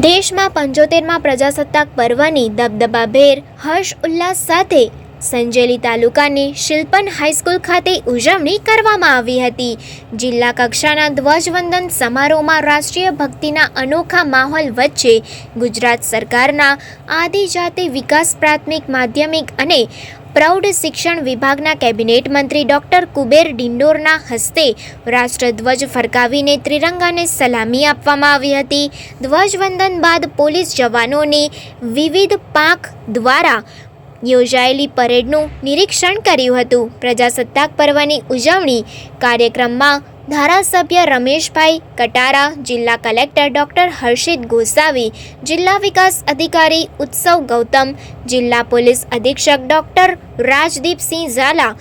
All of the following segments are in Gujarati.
દેશમાં પંચોતેરમાં પ્રજાસત્તાક પર્વની દબદબાભેર હર્ષ ઉલ્લાસ સાથે સંજેલી તાલુકાની શિલ્પન હાઈસ્કૂલ ખાતે ઉજવણી કરવામાં આવી હતી. જિલ્લા કક્ષાના ધ્વજવંદન સમારોહમાં રાષ્ટ્રીય ભક્તિના અનોખા માહોલ વચ્ચે ગુજરાત સરકારના આદિજાતિ વિકાસ પ્રાથમિક, માધ્યમિક અને પ્રૌઢ શિક્ષણ વિભાગના કેબિનેટ મંત્રી ડોક્ટર કુબેર ડિંડોરના હસ્તે રાષ્ટ્રધ્વજ ફરકાવીને ત્રિરંગાને સલામી આપવામાં આવી હતી. ધ્વજવંદન બાદ પોલીસ જવાનોને વિવિધ પાંખ દ્વારા યોજાયેલી પરેડનું નિરીક્ષણ કર્યું હતું. પ્રજાસત્તાક પર્વની ઉજવણી કાર્યક્રમમાં ધારાસભ્ય રમેશભાઈ કટારા, જિલ્લા કલેક્ટર ડોક્ટર હર્ષિત ગોસાવી, જિલ્લા વિકાસ અધિકારી ઉત્સવ ગૌતમ, જિલ્લા પોલીસ અધિક્ષક ડોક્ટર રાજદીપસિંહ ઝાલા,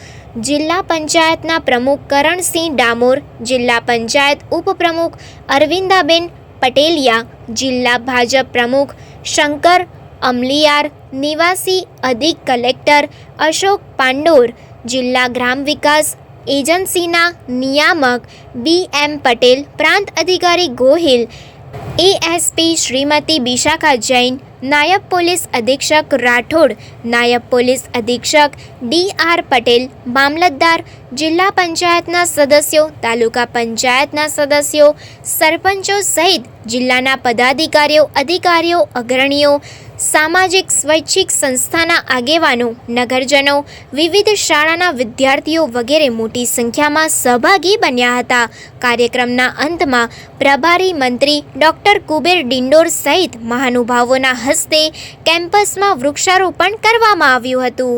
જિલ્લા પંચાયતના પ્રમુખ કરણસિંહ ડામોર, જિલ્લા પંચાયત ઉપપ્રમુખ અરવિંદાબેન પટેલિયા, જિલ્લા ભાજપ પ્રમુખ શંકર અમલિયાર, નિવાસી અધિક કલેક્ટર અશોક પાંડોર, જિલ્લા ગ્રામ વિકાસ એજન્સીના નિયામક બી એમ પટેલ પ્રાંત અધિકારી ગોહિલ એએસપી શ્રીમતી બિશાખા જૈન નાયબ પોલીસ અધિક્ષક રાઠોડ, નાયબ પોલીસ અધિક્ષક ડી આર પટેલ, મામલતદાર, જિલ્લા પંચાયતના સદસ્યો, તાલુકા પંચાયતના સદસ્યો, સરપંચો સહિત જિલ્લાના પદાધિકારીઓ, અધિકારીઓ, અગ્રણીઓ, સામાજિક સ્વૈચ્છિક સંસ્થાના આગેવાનો, નગરજનો, વિવિધ શાળાના વિદ્યાર્થીઓ વગેરે મોટી સંખ્યામાં સહભાગી બન્યા હતા. કાર્યક્રમના અંતમાં પ્રભારી મંત્રી ડોક્ટર કુબેર ડિંડોર સહિત મહાનુભાવોના હસ્તે કેમ્પસમાં વૃક્ષારોપણ કરવામાં આવ્યું હતું.